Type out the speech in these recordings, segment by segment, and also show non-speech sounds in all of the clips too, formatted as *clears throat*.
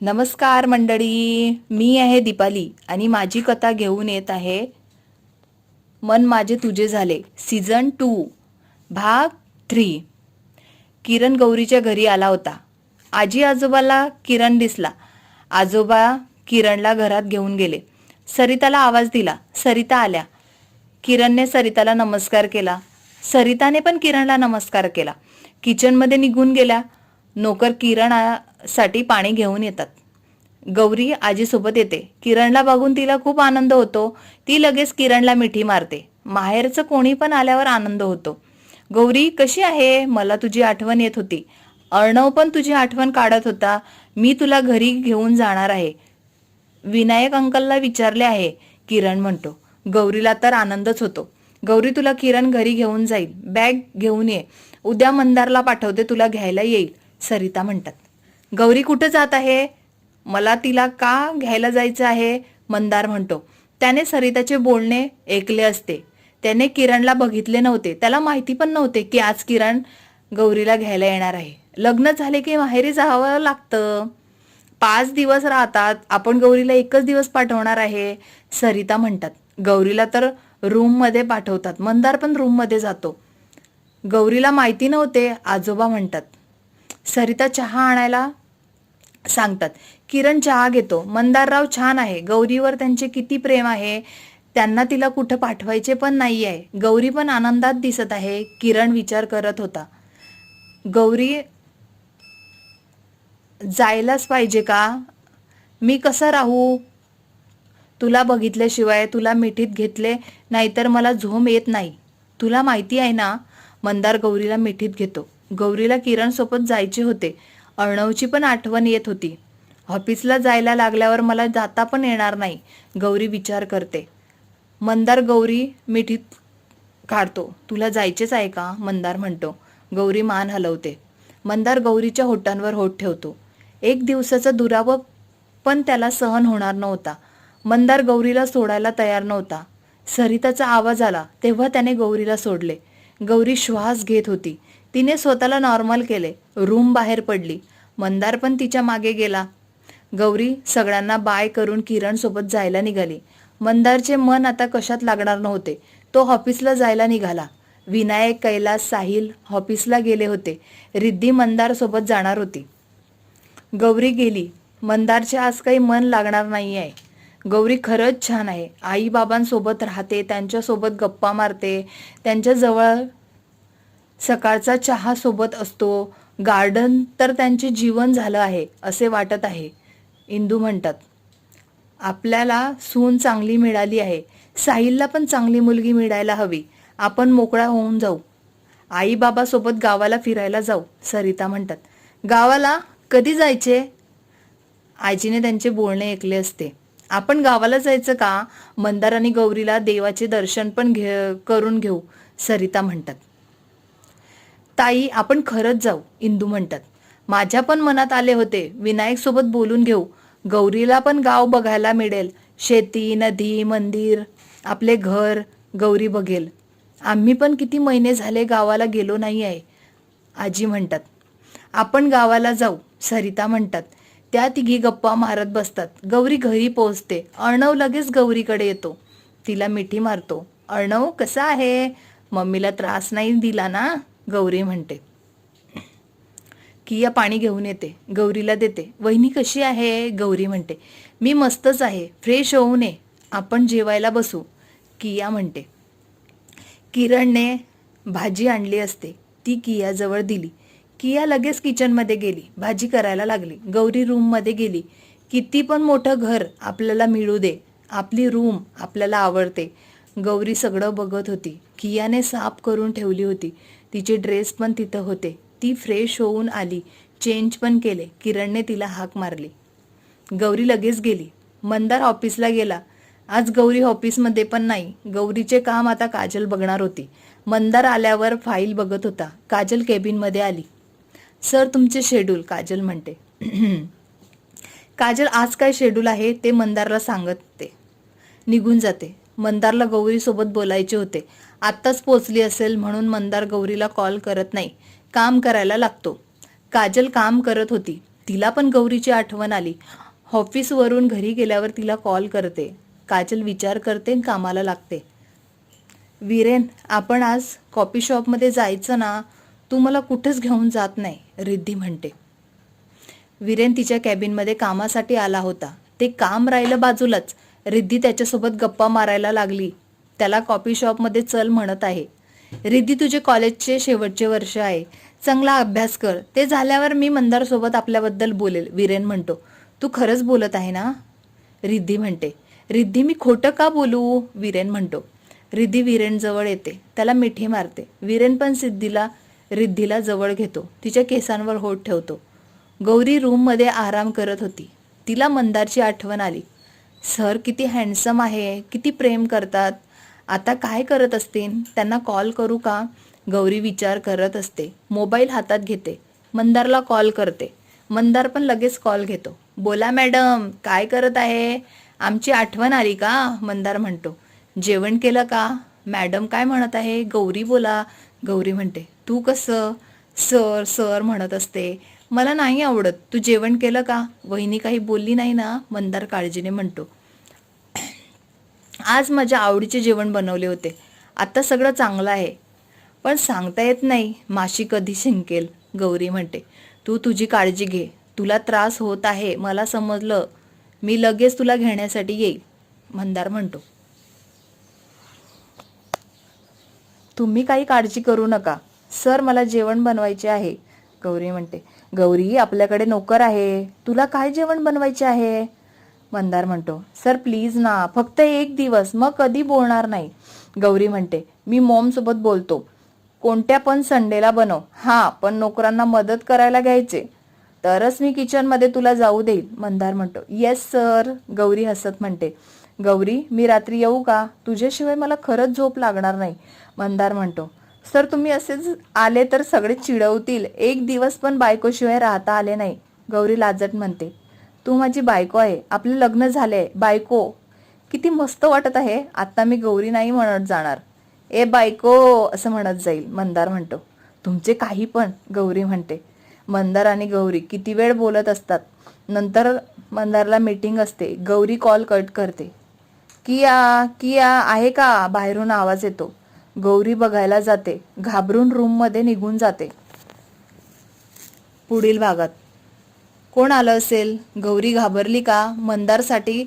नमस्कार मंडळी मी आहे दीपाली आणि माझी कथा घेऊन येत आहे मन माझे तुझे झाले सीझन टू भाग थ्री किरण गौरीच्या घरी आला होता. आजी आजोबाला किरण दिसला. आजोबा किरणला घरात घेऊन गेले. सरिताला आवाज दिला. सरिता आल्या. किरणने सरिताला नमस्कार केला. सरिताने पण किरणला नमस्कार केला. किचनमध्ये निघून गेल्या. नोकर किरण आ- साठी पाणी घेऊन येतात. गौरी आजीसोबत येते. किरणला बघून तिला खूप आनंद होतो. ती लगेच किरणला मिठी मारते. माहेरचं कोणी पण आल्यावर आनंद होतो. गौरी कशी आहे? मला तुझी आठवण येत होती. अर्णव पण तुझी आठवण काढत होता. मी तुला घरी घेऊन जाणार आहे. विनायक अंकलला विचारले आहे. किरण म्हणतो. गौरीला तर आनंदच होतो. गौरी तुला किरण घरी घेऊन जाईल. बॅग घेऊन ये. उद्या मंदारला पाठवते. तुला घ्यायला येईल. सरिता म्हणतात. गौरी कुठं जात आहे? मला तिला का घ्यायला जायचं आहे? मंदार म्हणतो. त्याने सरिताचे बोलणे ऐकले असते. त्याने किरणला बघितले नव्हते. त्याला माहिती पण नव्हते की आज किरण गौरीला घ्यायला येणार आहे. लग्न झाले की माहेरी जावं लागतं. पाच दिवस राहतात. आपण गौरीला एकच दिवस पाठवणार आहे सरिता म्हणतात. गौरीला तर रूममध्ये पाठवतात. मंदार पण रूममध्ये जातो. गौरीला माहिती नव्हते आजोबा म्हणतात. सरिता चहा आणायला सांगतात. किरण चहा घेतो. मंदारराव छान आहे. गौरीवर त्यांचे किती प्रेम आहे त्यांना तिला कुठं पाठवायचे पण नाही आहे. गौरी पण आनंदात दिसत आहे किरण विचार करत होता. गौरी जायलाच पाहिजे का? मी कसं राहू? तुला बघितल्याशिवाय तुला मिठीत घेतले नाहीतर मला झोम येत नाही. तुला माहिती आहे ना? मंदार गौरीला मिठीत घेतो. गौरीला किरण सोबत जायचे होते. अर्णवची पण आठवण येत होती. ऑफिसला जायला लागल्यावर मला जाता पण येणार नाही गौरी विचार करते. मंदार गौरी मिठीत काढतो. तुला जायचेच आहे का? मंदार म्हणतो. गौरी मान हलवते. मंदार गौरीच्या होटांवर होठ ठेवतो. एक दिवसाचा दुरावा पण त्याला सहन होणार नव्हता. मंदार गौरीला सोडायला तयार नव्हता. सरिताचा आवाज आला तेव्हा त्याने गौरीला सोडले. गौरी श्वास घेत होती. तिने स्वतःला नॉर्मल केले. रूम बाहेर पडली. मंदार पण तिच्यामागे गेला. गौरी सगळ्यांना बाय करून किरणसोबत जायला निघाली. मंदारचे मन आता कशात लागणार नव्हते. तो ऑफिसला जायला निघाला. विनायक कैलास साहिल ऑफिसला गेले होते. रिद्धी मंदारसोबत जाणार होती. गौरी गेली. मंदारचे आज काही मन लागणार नाही आहे गौरी खरंच छान आहे. आई बाबांसोबत राहते त्यांच्यासोबत गप्पा मारते त्यांच्याजवळ सकाळचा चहा सोबत असतो. गार्डन तर त्यांचे जीवन झालं आहे असे वाटत आहे. इंदू म्हणतात आपल्याला सून चांगली मिळाली आहे. साहिलला पण चांगली मुलगी मिळायला हवी. आपण मोकळा होऊन जाऊ. आई गावाला फिरायला जाऊ सरिता म्हणतात. गावाला कधी जायचे? आजीने त्यांचे बोलणे ऐकले असते. आपण गावाला जायचं का? मंदार आणि गौरीला देवाचे दर्शन पण घे करून घेऊ सरिता म्हणतात. ताई आपण खरंच जाऊ इंदू म्हणतात. माझ्या पण मनात आले होते विनायक सोबत बोलून घेऊ. गौरीला पण गाव बघायला मिळेल. शेती नदी मंदिर आपले घर गौरी बघेल. आम्ही पण किती महिने झाले गावाला गेलो नाही आहे आजी म्हणतात. आपण गावाला जाऊ सरिता म्हणतात. त्या तिघी गप्पा मारत बसतात. गौरी घरी पोहोचते. अर्णव लगेच गौरीकडे येतो. तिला मिठी मारतो. अर्णव कसा आहे? मम्मीला त्रास नाही दिला ना? गौरी म्हणते. किया पाणी घेऊन येते गौरीला देते. वहिनी कशी आहे? गौरी म्हणते. मी मस्तच आहे फ्रेश होऊ नये आपण जेवायला बसू किया म्हणते. किरणने भाजी आणली असते. ती कियाजवळ दिली. किया लगेच किचनमध्ये गेली. भाजी करायला लागली. गौरी रूममध्ये गेली. किती पण मोठं घर आपल्याला मिळू दे. आपली रूम आपल्याला आवडते. गौरी सगळं बघत होती. कियाने साफ करून ठेवली होती. तिचे ड्रेस पण तिथं होते. ती फ्रेश होऊन आली. चेंज पण केले. किरणने तिला हाक मारली. गौरी लगेच गेली. मंदार ऑफिसला गेला. आज गौरी ऑफिसमध्ये पण नाही. गौरीचे काम आता काजल बघणार होती. मंदार आल्यावर फाईल बघत होता. काजल केबिनमध्ये आली. सर तुमचे शेड्यूल काजल म्हणते. *clears throat* काजल आज काय शेड्यूल आहे? ते मंदारला सांगत. ते निघून जाते. मंदारला गौरीसोबत बोलायचे होते. आत्ताच पोचली असेल म्हणून मंदार गौरीला कॉल करत नाही. काम करायला लागतो. काजल काम करत होती. तिला पण गौरीची आठवण आली. ऑफिसवरून घरी गेल्यावर तिला कॉल करते. काजल विचार करते आणि कामाला लागते. वीरेन आपण आज कॉफी शॉपमध्ये जायचं ना? तू मला कुठेच घेऊन जात नाही रिद्धी म्हणते. वीरेन तिच्या कॅबिनमध्ये कामासाठी आला होता. ते काम राहिलं बाजूलाच. रिद्धी त्याच्यासोबत गप्पा मारायला लागली. त्याला कॉफी शॉपमध्ये चल म्हणत आहे. रिद्धी तुझे कॉलेजचे शेवटचे वर्ष आहे. चांगला अभ्यास कर. ते झाल्यावर मी मंदारसोबत आपल्याबद्दल बोलेल वीरेन म्हणतो. तू खरंच बोलत आहे ना? रिद्धी म्हणते. रिद्धी मी खोटं का बोलू? वीरेन म्हणतो. रिद्धी वीरेनजवळ येते. त्याला मिठी मारते. वीरेन पण सिद्धीला रिद्धीला जवळ घेतो. तिच्या केसांवर होठ ठेवतो. गौरी रूममध्ये आराम करत होती. तिला मंदारची आठवण आली. सर किती हँडसम आहे किती प्रेम करतात. आता काय करत असतील? त्यांना कॉल करू का? गौरी विचार करत असते. मोबाईल हातात घेते. मंदारला कॉल करते. मंदार पण लगेच कॉल घेतो. बोला मॅडम काय करत आहे? आमची आठवण आली का? मंदार म्हणतो. जेवण केलं का? मॅडम काय म्हणत आहे? गौरी बोला. गौरी म्हणते तू कसं? सर सर म्हणत असते. मला नाही आवडत. तू जेवण केलं का? वहिनी काही बोलली नाही ना? मंदार काळजीने म्हणतो. *clears throat* आज माझ्या आवडीचे जेवण बनवले होते. आता सगळं चांगलं आहे. पण सांगता येत नाही. माशी कधी शिंकेल? गौरी म्हणते. तू तुझी काळजी घे. तुला त्रास होत आहे. मला समजलं. मी लगेच तुला घेण्यासाठी येईल. मंदार म्हणतो. तुम्ही काही काळजी करू नका. सर मला जेवण बनवायचे आहे. गौरी म्हणते. गौरी आपल्याकडे नोकर आहे. तुला काय जेवण बनवायचे आहे? मंदार म्हणतो सर प्लीज ना फक्त एक दिवस मग कधी बोलणार नाही. गौरी म्हणते मी मॉम सोबत बोलतो. कोणत्या पण संडेला बनव. हा पण नोकरांना मदत करायला घ्यायचे. तरच मी किचनमध्ये तुला जाऊ देईल. मंदार म्हणतो येस सर गौरी हसत म्हणते गौरी मी रात्री येऊ का? तुझ्याशिवाय मला खरंच झोप लागणार नाही. मंदार म्हणतो सर तुम्ही असेच आले तर सगळे चिडवतील. एक दिवस पण बायकोशिवाय राहता आले नाही गौरी लाजट म्हणते. तू माझी बायको आहे. आपलं लग्न झाले बायको. किती मस्त वाटत आहे. आता मी गौरी नाही म्हणत जाणार. ए बायको असं म्हणत जाईल. मंदार म्हणतो. तुमचे काही पण गौरी म्हणते. मंदार आणि गौरी किती वेळ बोलत असतात. नंतर मंदारला मीटिंग असते. गौरी कॉल कट करते. किया किया आहे का? बाहेरून आवाज येतो. गौरी बघायला जाते. घाबरून रूममध्ये निघून जाते. पुढील भागात. कोण आलं असेल? गौरी घाबरली का? मंदारसाठी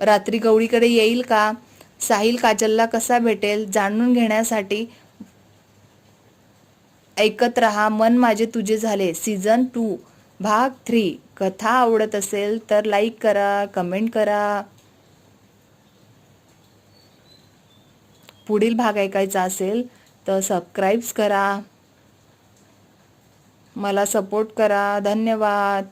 रात्री गौरीकडे येईल का? साहिल काजलला कसा भेटेल? जाणून घेण्यासाठी ऐकत रहा. मन माझे तुझे झाले. सीझन टू भाग थ्री कथा आवडत असेल तर लाईक करा कमेंट करा. पुढील भाग ऐकायचा असेल तर सबस्क्राईब्स करा. मला सपोर्ट करा. धन्यवाद.